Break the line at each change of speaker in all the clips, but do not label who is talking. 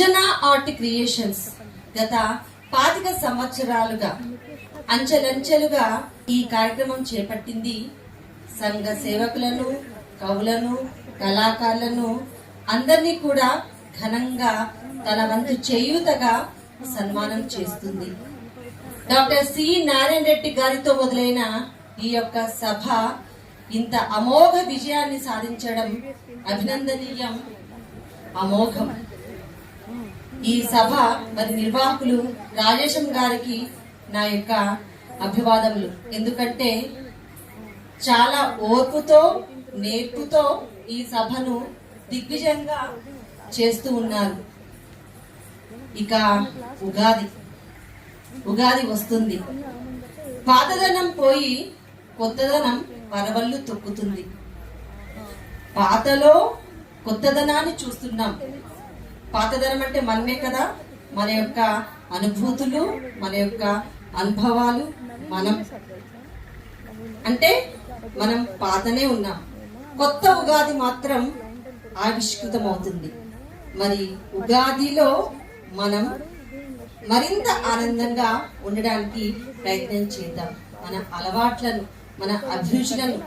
సృజన art creations గత పాతిక సంవత్సరాలుగా అంచెలంచెలుగా ఈ కార్యక్రమం చేపట్టింది. సంఘ సేవకులను కవులను కళాకారులను అందరినీ కూడా ఘనంగా తన వంతు చేయూతగా సన్మానం చేస్తుంది. డాక్టర్ సి నారాయణ రెడ్డి గారితో మొదలైన ఈ యొక్క సభ ఇంత అమోఘ విజయాన్ని సాధించడం అభినందనీయం. అమోఘం. ఈ సభ మరి నిర్వాహకులు రాజేశం గారికి నా యొక్క అభివాదములు. ఎందుకంటే చాలా ఓర్పుతో నేర్పుతో ఈ సభను దిగ్విజయంగా చేస్తూ ఉన్నారు. ఇక ఉగాది. ఉగాది వస్తుంది. పాతదనం పోయి కొత్తదనం పరవళ్ళు తొక్కుతుంది. పాతలో కొత్తదనాన్ని చూస్తున్నాం. పాతదనం అంటే మనమే కదా. మన యొక్క అనుభూతులు మన యొక్క అనుభవాలు మనం అంటే మనం పాతనే ఉన్నాం. కొత్త ఉగాది మాత్రం ఆవిష్కృతం అవుతుంది మరి ఉగాదిలో మనం మరింత ఆనందంగా ఉండడానికి ప్రయత్నం చేద్దాం. మన అలవాట్లను మన అభిరుచులను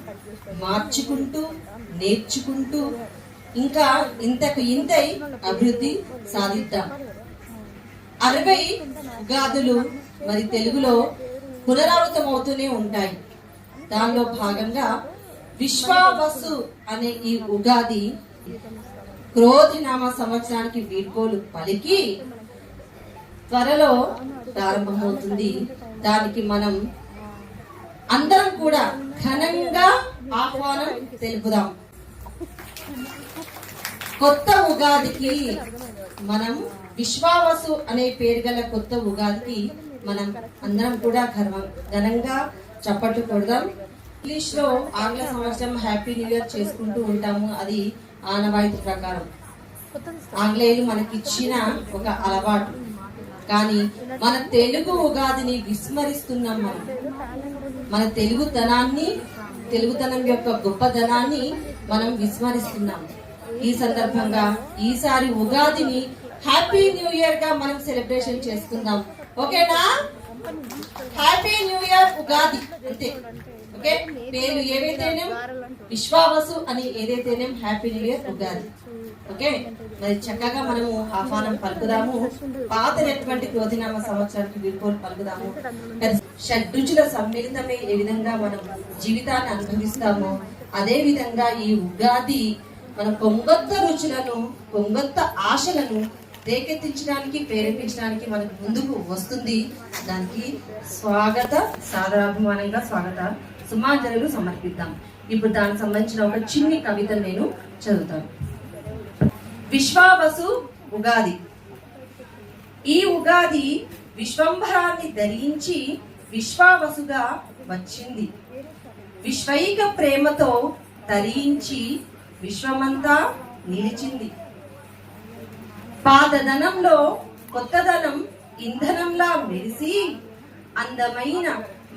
మార్చుకుంటూ నేర్చుకుంటూ ఇంకా ఇంతకు ఇంతై అభివృద్ధి సాధిద్దాం. అరవై ఉగాదులు మరి తెలుగులో పునరావృతం అవుతూనే ఉంటాయి. దానిలో భాగంగా విశ్వావసు అనే ఈ ఉగాది క్రోధినామ సంవత్సరానికి వీడ్కోలు పలికి త్వరలో ప్రారంభమవుతుంది. దానికి మనం అందరం కూడా ఘనంగా ఆహ్వానం తెలుపుదాం. కొత్త ఉగాదికి మనం విశ్వావసు అనే పేరు గల కొత్త ఉగాదికి మనం అందరం కూడా గర్వం ఘనంగా చప్పట్లు కొడదాం. ఇంగ్లీష్లో ఆంగ్ల సంవత్సరం హ్యాపీ న్యూ ఇయర్ చేసుకుంటూ ఉంటాము. అది ఆనవాయితీ ప్రకారం. ఆంగ్లేయులు మనకిచ్చిన ఒక అలవాటు. కానీ మన తెలుగు ఉగాదిని విస్మరిస్తున్నాం మనం. మన తెలుగుతనాన్ని తెలుగుతనం యొక్క గొప్పతనాన్ని మనం విస్మరిస్తున్నాం. ఈ సందర్భంగా ఈసారి ఉగాదిని హ్యాపీ న్యూ ఇయర్గా మనం సెలబ్రేషన్ చేసుకుందాం. ఓకేనా? Happy new year Ugadi. అంతే. ఓకే? పేరు ఏవైతేనే? విశ్వావసు అని ఏదైతేనే happy new year Ugadi. Okay? మరి చక్కగా మనము ఆహ్వానం పలుకుదాము. పాతనటువంటి క్రోధినామ సంవత్సరానికి వీడ్కోలు పలుకుదాము. షడ్రుచుల సమ్మిళితమే ఏ విధంగా మనం జీవితాన్ని అనుభవిస్తామో అదే విధంగా ఈ ఉగాది మన కొంగొత్త రుచులను కొంగొత్త ఆశలను రేకెత్తించడానికి ప్రేరేపించడానికి మనకు ముందుకు వస్తుంది. దానికి స్వాగత సాదరాభిమానంగా స్వాగత సుమాంజలు సమర్పిద్దాం. ఇప్పుడు దానికి సంబంధించిన ఒక చిన్ని కవిత నేను చదువుతాను. విశ్వావసు ఉగాది. ఈ ఉగాది విశ్వంభరాన్ని ధరించి విశ్వావసుగా వచ్చింది. విశ్వైక ప్రేమతో తరించి విశ్వమంతా నిలిచింది. పాతదనంలో కొత్తదనం ఇంధనంలా మెరిసి అందమైన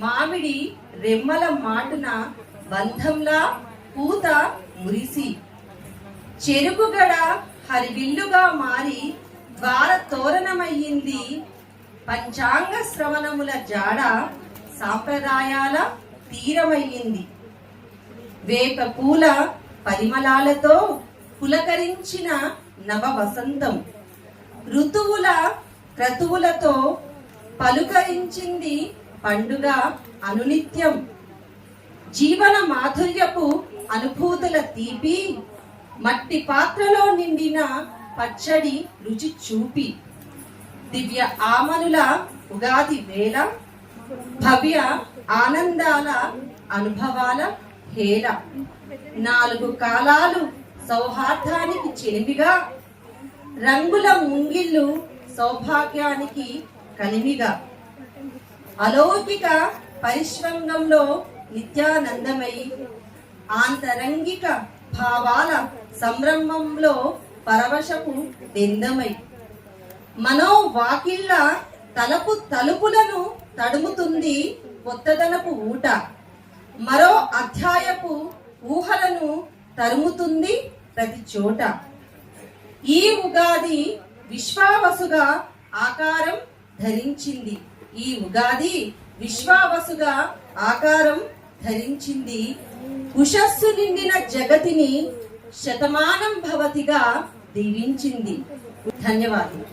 మామిడి రెమ్మల మాటున బంధంలా పూత మురిసి చెరుకుగడ హరివిల్లుగా మారి ద్వార తోరణమయ్యింది పంచాంగ శ్రవణముల జాడ సాంప్రదాయాల తీరమయ్యింది. వేప పూల పరిమళాలతో పులకరించిన నవ వసంతం ఋతువుల క్రతువులతో పలుకరించింది పండుగ అనునిత్యం. జీవన మాధుర్యపు అనుభూతుల తీపి. మట్టి పాత్రలో నిండిన పచ్చడి రుచి చూపి. దివ్య ఆమనుల ఉగాది వేళ. భవ్య ఆనందాల అనుభవాల హేళ. నాలుగు కాలాలు సౌహార్దానికి చెలివిగా రంగుల ముంగిళ్ళు సౌభాగ్యానికి కలిమిగా. అలౌకిక పరిశ్రంగంలో నిత్యానందమై ఆంతరంగిక భావాల సంరంభంలో పరవశపు బెందమై. మనో వాకిళ్ళ తలపు తలుపులను తడుముతుంది కొత్తదనపు ఊట. మరో అధ్యాయపు ఊహలను తరుముతుంది ప్రతి చోట. ఈ ఉగాది విశ్వావసుగా ఆకారం ధరించింది. ఈ ఉగాది విశ్వావసుగా ఆకారం ధరించింది. ఉషస్సు నిండిన జగతిని శతమానం భవతిగా దీవించింది. ధన్యవాదాలు